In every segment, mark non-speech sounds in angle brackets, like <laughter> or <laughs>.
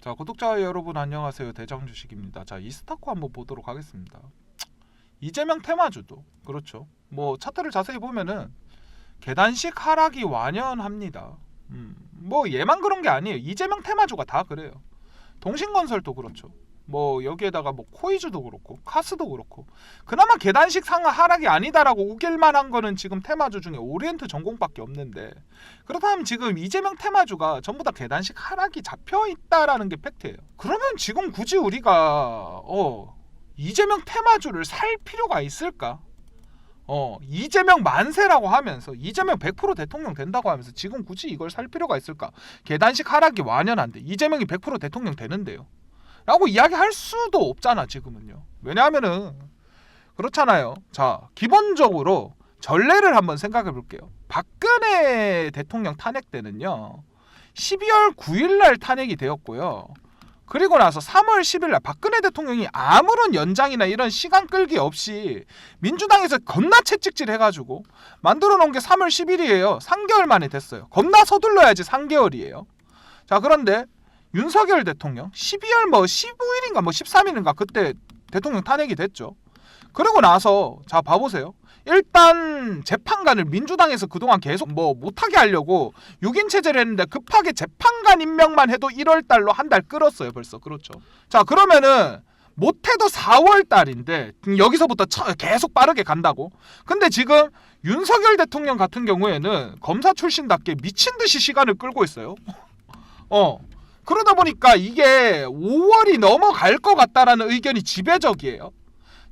자 구독자 여러분 안녕하세요 대장 주식입니다. 자 이스타코 한번 보도록 하겠습니다. 이재명 테마주도 그렇죠. 뭐 차트를 자세히 보면은 계단식 하락이 완연합니다. 음, 뭐 얘만 그런 게 아니에요. 이재명 테마주가 다 그래요. 동신건설도 그렇죠. 뭐 여기에다가 뭐 코이즈도 그렇고 카스도 그렇고 그나마 계단식 상하 하락이 아니다라고 우길 만한 거는 지금 테마주 중에 오리엔트 전공밖에 없는데 그렇다면 지금 이재명 테마주가 전부 다 계단식 하락이 잡혀 있다라는 게 팩트예요. 그러면 지금 굳이 우리가 어 이재명 테마주를 살 필요가 있을까? 어 이재명 만세라고 하면서 이재명 100% 대통령 된다고 하면서 지금 굳이 이걸 살 필요가 있을까? 계단식 하락이 완연한데 이재명이 100% 대통령 되는데요. 라고 이야기할 수도 없잖아 지금은요. 왜냐하면은 그렇잖아요. 자 기본적으로 전례를 한번 생각해 볼게요. 박근혜 대통령 탄핵 때는요. 12월 9일 날 탄핵이 되었고요. 그리고 나서 3월 10일 날 박근혜 대통령이 아무런 연장이나 이런 시간 끌기 없이 민주당에서 겁나 채찍질 해가지고 만들어 놓은 게 3월 10일이에요. 3개월 만에 됐어요. 겁나 서둘러야지 3개월이에요. 자 그런데 윤석열 대통령 12월 뭐 15일인가 뭐 13일인가 그때 대통령 탄핵이 됐죠. 그러고 나서 자 봐보세요. 일단 재판관을 민주당에서 그동안 계속 뭐 못하게 하려고 6인 체제를 했는데 급하게 재판관 임명만 해도 1월 달로 한 달 끌었어요 벌써 그렇죠. 자 그러면은 못해도 4월 달인데 여기서부터 처- 계속 빠르게 간다고. 근데 지금 윤석열 대통령 같은 경우에는 검사 출신답게 미친 듯이 시간을 끌고 있어요. <laughs> 어. 그러다 보니까 이게 5월이 넘어갈 것 같다라는 의견이 지배적이에요.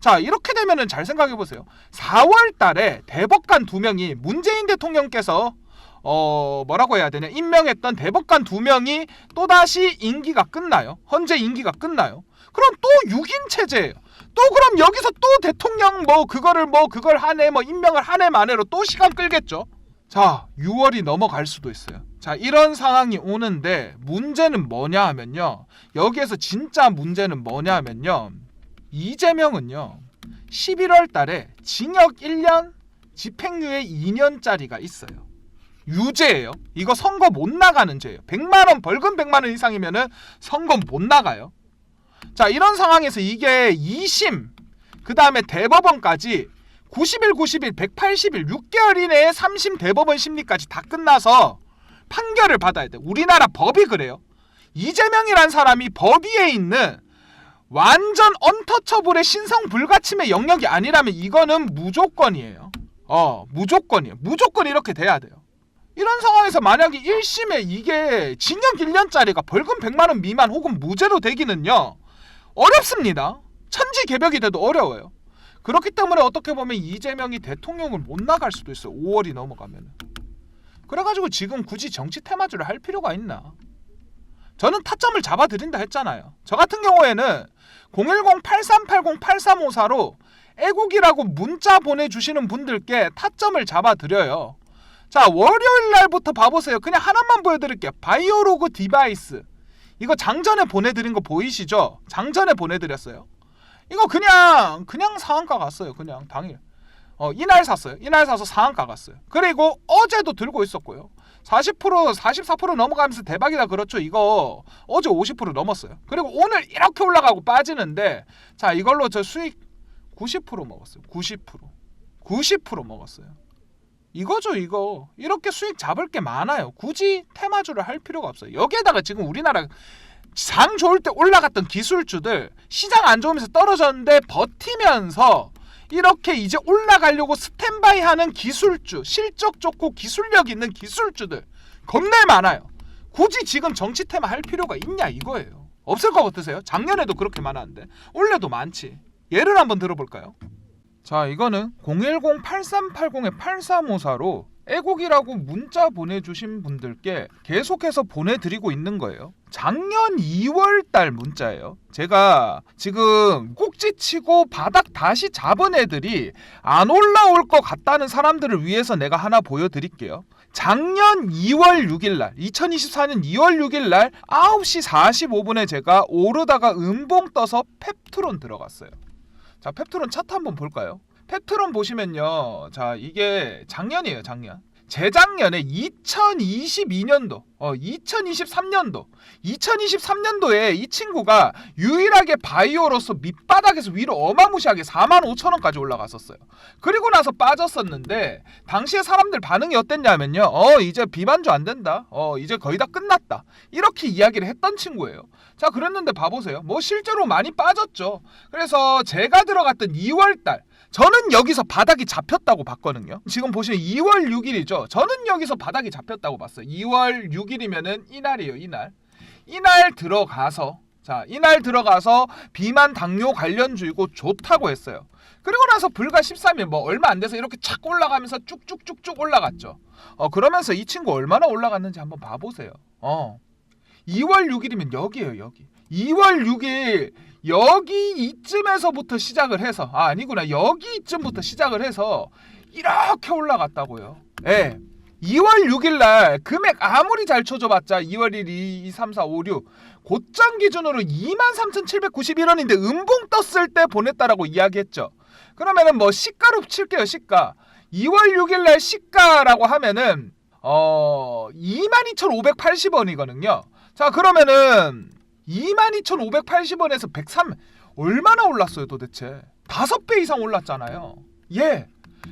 자, 이렇게 되면은 잘 생각해 보세요. 4월 달에 대법관 두 명이 문재인 대통령께서 어, 뭐라고 해야 되냐? 임명했던 대법관 두 명이 또다시 임기가 끝나요. 헌재 임기가 끝나요. 그럼 또 6인 체제예요. 또 그럼 여기서 또 대통령 뭐 그거를 뭐 그걸 하네 뭐 임명을 하네 만에로 또 시간 끌겠죠. 자, 6월이 넘어갈 수도 있어요. 자, 이런 상황이 오는데 문제는 뭐냐 하면요. 여기에서 진짜 문제는 뭐냐 하면요. 이재명은요. 11월 달에 징역 1년, 집행유예 2년짜리가 있어요. 유죄예요. 이거 선거 못 나가는 죄예요. 100만 원 벌금 100만 원 이상이면은 선거 못 나가요. 자, 이런 상황에서 이게 2심 그다음에 대법원까지 90일, 90일, 180일, 6개월 이내에 3심 대법원 심리까지 다 끝나서 판결을 받아야 돼. 우리나라 법이 그래요. 이재명이란 사람이 법 위에 있는 완전 언터처블의 신성 불가침의 영역이 아니라면 이거는 무조건이에요. 어, 무조건이에요. 무조건 이렇게 돼야 돼요. 이런 상황에서 만약에 1심에 이게 징역 1년짜리가 벌금 100만 원 미만 혹은 무죄로 되기는요. 어렵습니다. 천지 개벽이 돼도 어려워요. 그렇기 때문에 어떻게 보면 이재명이 대통령을 못 나갈 수도 있어요. 5월이 넘어가면. 그래가지고 지금 굳이 정치 테마주를 할 필요가 있나? 저는 타점을 잡아드린다 했잖아요. 저 같은 경우에는 010-8380-8354로 애국이라고 문자 보내주시는 분들께 타점을 잡아드려요. 자 월요일 날부터 봐보세요. 그냥 하나만 보여드릴게요. 바이오로그 디바이스. 이거 장전에 보내드린 거 보이시죠? 장전에 보내드렸어요. 이거 그냥 그냥 상한가 갔어요. 그냥 당일. 어 이날 샀어요. 이날 사서 상한가 갔어요. 그리고 어제도 들고 있었고요. 40% 44% 넘어가면서 대박이다 그렇죠. 이거 어제 50% 넘었어요. 그리고 오늘 이렇게 올라가고 빠지는데 자 이걸로 저 수익 90% 먹었어요. 90% 90% 먹었어요. 이거죠 이거 이렇게 수익 잡을 게 많아요. 굳이 테마주를 할 필요가 없어요. 여기에다가 지금 우리나라 장 좋을 때 올라갔던 기술주들 시장 안 좋으면서 떨어졌는데 버티면서 이렇게 이제 올라가려고 스탠바이 하는 기술주 실적 좋고 기술력 있는 기술주들 겁내 많아요 굳이 지금 정치 테마 할 필요가 있냐 이거예요 없을 것 같으세요? 작년에도 그렇게 많았는데 올해도 많지 예를 한번 들어볼까요? 자 이거는 010-8380-8354로 애국이라고 문자 보내주신 분들께 계속해서 보내드리고 있는 거예요. 작년 2월 달 문자예요. 제가 지금 꼭지치고 바닥 다시 잡은 애들이 안 올라올 것 같다는 사람들을 위해서 내가 하나 보여드릴게요. 작년 2월 6일 날, 2024년 2월 6일 날 9시 45분에 제가 오르다가 음봉 떠서 펩트론 들어갔어요. 자, 펩트론 차트 한번 볼까요? 펩트론 보시면요. 자, 이게 작년이에요, 작년. 재작년에 2022년도, 어, 2023년도, 2023년도에 이 친구가 유일하게 바이오로서 밑바닥에서 위로 어마무시하게 4만 5천 원까지 올라갔었어요. 그리고 나서 빠졌었는데 당시에 사람들 반응이 어땠냐면요. 어, 이제 비반주 안 된다. 어, 이제 거의 다 끝났다. 이렇게 이야기를 했던 친구예요. 자, 그랬는데 봐보세요. 뭐 실제로 많이 빠졌죠. 그래서 제가 들어갔던 2월 달 저는 여기서 바닥이 잡혔다고 봤거든요. 지금 보시면 2월 6일이죠. 저는 여기서 바닥이 잡혔다고 봤어요. 2월 6일이면은 이날이에요, 이날. 이날 들어가서 자, 이날 들어가서 비만 당뇨 관련주이고 좋다고 했어요. 그리고 나서 불과 13일 뭐 얼마 안 돼서 이렇게 착 올라가면서 쭉쭉쭉쭉 올라갔죠. 어, 그러면서 이 친구 얼마나 올라갔는지 한번 봐 보세요. 어. 2월 6일이면 여기에요, 여기. 2월 6일 여기 이쯤에서부터 시작을 해서 아 아니구나 여기 이쯤부터 시작을 해서 이렇게 올라갔다고요. 예. 2월 6일 날 금액 아무리 잘 쳐줘봤자 2월 1, 2, 2, 3, 4, 5, 6 고점 기준으로 23,791원인데 음봉 떴을 때 보냈다라고 이야기했죠. 그러면은 뭐 시가로 칠게요 시가. 2월 6일 날 시가라고 하면은 어 22,580원이거든요. 자 그러면은 22,580원에서 103 얼마나 올랐어요 도대체? 다섯 배 이상 올랐잖아요. 예.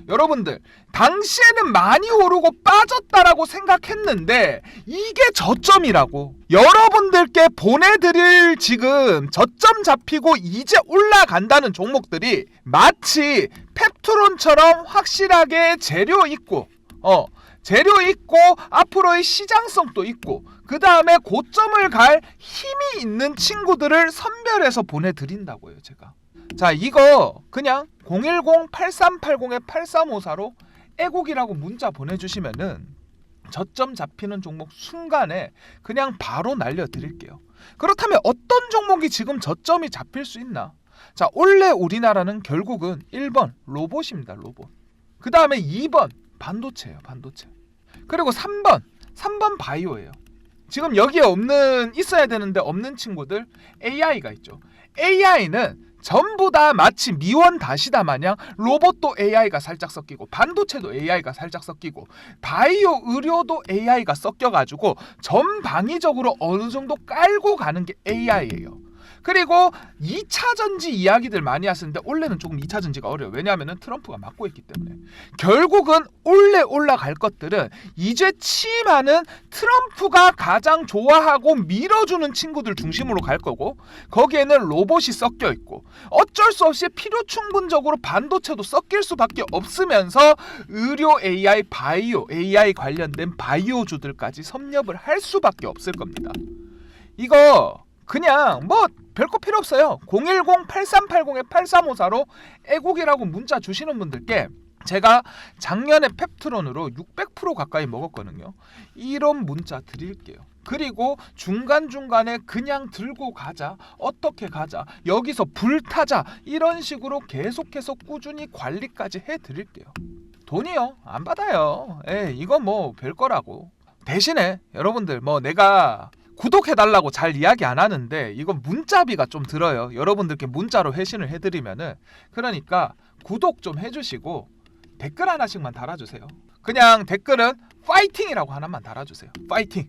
여러분들 당시에는 많이 오르고 빠졌다라고 생각했는데 이게 저점이라고 여러분들께 보내드릴 지금 저점 잡히고 이제 올라간다는 종목들이 마치 펩트론처럼 확실하게 재료 있고 어 재료 있고 앞으로의 시장성도 있고 그 다음에 고점을 갈 힘이 있는 친구들을 선별해서 보내드린다고요 제가. 자 이거 그냥 010-8380-8354로 애국이라고 문자 보내주시면은 저점 잡히는 종목 순간에 그냥 바로 날려드릴게요. 그렇다면 어떤 종목이 지금 저점이 잡힐 수 있나? 자 원래 우리나라는 결국은 1번 로봇입니다 로봇. 그 다음에 2번 반도체예요 반도체. 그리고 3번 3번 바이오예요 지금 여기에 없는 있어야 되는데 없는 친구들 AI가 있죠 AI는 전부 다 마치 미원 다시다 마냥 로봇도 AI가 살짝 섞이고 반도체도 AI가 살짝 섞이고 바이오 의료도 AI가 섞여가지고 전방위적으로 어느 정도 깔고 가는 게 AI예요. 그리고 2차 전지 이야기들 많이 하시는데 원래는 조금 2차 전지가 어려워요. 왜냐하면 트럼프가 막고 있기 때문에. 결국은 올래 올라갈 것들은 이제 취임하는 트럼프가 가장 좋아하고 밀어주는 친구들 중심으로 갈 거고 거기에는 로봇이 섞여 있고 어쩔 수 없이 필요 충분적으로 반도체도 섞일 수밖에 없으면서 의료 AI, 바이오 AI 관련된 바이오주들까지 섭렵을 할 수밖에 없을 겁니다. 이거 그냥 뭐 별거 필요 없어요. 010-8380-8354로 애국이라고 문자 주시는 분들께 제가 작년에 펩트론으로 600% 가까이 먹었거든요. 이런 문자 드릴게요. 그리고 중간중간에 그냥 들고 가자, 어떻게 가자, 여기서 불타자, 이런 식으로 계속해서 꾸준히 관리까지 해 드릴게요. 돈이요? 안 받아요. 에 이건 뭐 별거라고. 대신에 여러분들 뭐 내가 구독해달라고 잘 이야기 안 하는데 이건 문자비가 좀 들어요. 여러분들께 문자로 회신을 해드리면은 그러니까 구독 좀 해주시고 댓글 하나씩만 달아주세요. 그냥 댓글은 파이팅이라고 하나만 달아주세요. 파이팅.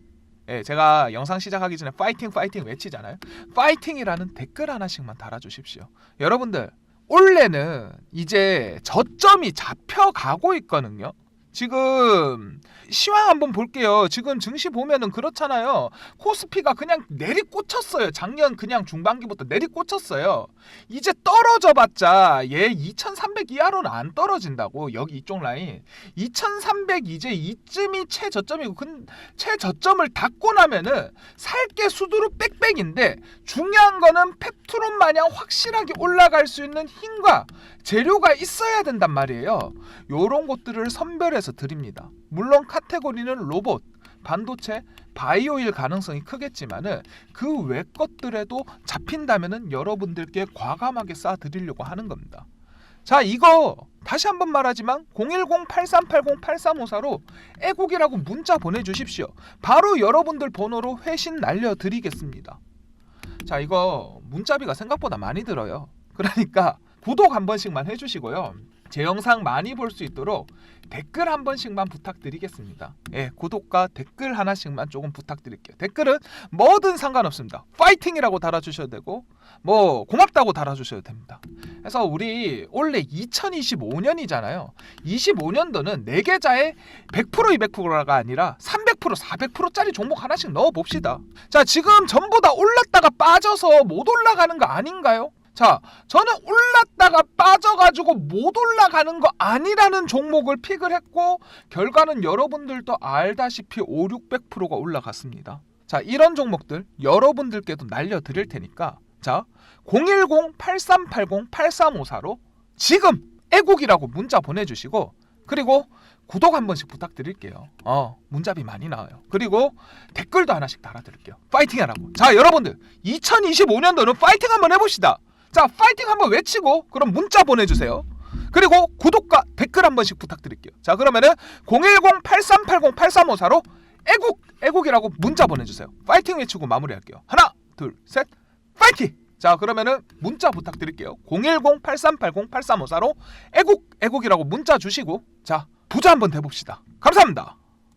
예, 제가 영상 시작하기 전에 파이팅 파이팅 외치잖아요. 파이팅이라는 댓글 하나씩만 달아주십시오. 여러분들 올해는 이제 저점이 잡혀가고 있거든요. 지금 시황 한번 볼게요. 지금 증시 보면은 그렇잖아요. 코스피가 그냥 내리꽂혔어요. 작년 그냥 중반기부터 내리꽂혔어요. 이제 떨어져 봤자 얘 2,300 이하로는 안 떨어진다고 여기 이쪽 라인 2,300 이제 이쯤이 최저점이고 근 최저점을 닫고 나면은 살게 수두로 빽빽인데 중요한 거는 펩트론 마냥 확실하게 올라갈 수 있는 힘과 재료가 있어야 된단 말이에요. 요런 것들을 선별해서 드립니다. 물론 카테고리는 로봇, 반도체, 바이오일 가능성이 크겠지만은 그 외 것들에도 잡힌다면은 여러분들께 과감하게 쏴 드리려고 하는 겁니다. 자, 이거 다시 한번 말하지만 010-8380-8354로 애국이라고 문자 보내주십시오. 바로 여러분들 번호로 회신 날려드리겠습니다. 자, 이거 문자비가 생각보다 많이 들어요. 그러니까 구독 한 번씩만 해주시고요. 제 영상 많이 볼 수 있도록 댓글 한 번씩만 부탁드리겠습니다. 예, 구독과 댓글 하나씩만 조금 부탁드릴게요. 댓글은 뭐든 상관없습니다. 파이팅이라고 달아주셔도 되고 뭐 고맙다고 달아주셔도 됩니다. 그래서 우리 올해 2025년이잖아요. 25년도는 내 계좌에 100% 200%가 아니라 300% 400%짜리 종목 하나씩 넣어 봅시다. 자, 지금 전부 다 올랐다가 빠져서 못 올라가는 거 아닌가요? 자, 저는 올랐다가 빠져가지고 못 올라가는 거 아니라는 종목을 픽을 했고 결과는 여러분들도 알다시피 5, 600%가 올라갔습니다. 자, 이런 종목들 여러분들께도 날려드릴 테니까 자, 010-8380-8354로 지금 애국이라고 문자 보내주시고 그리고 구독 한 번씩 부탁드릴게요. 어, 문자비 많이 나와요. 그리고 댓글도 하나씩 달아드릴게요. 파이팅 하라고. 자, 여러분들 2025년도는 파이팅 한번 해봅시다. 자, 파이팅 한번 외치고 그럼 문자 보내주세요. 그리고 구독과 댓글 한 번씩 부탁드릴게요. 자, 그러면은 010-8380-8354로 애국 애국이라고 문자 보내주세요. 파이팅 외치고 마무리할게요. 하나, 둘, 셋, 파이팅! 자, 그러면은 문자 부탁드릴게요. 010-8380-8354로 애국 애국이라고 문자 주시고 자 부자 한번 돼봅시다. 감사합니다.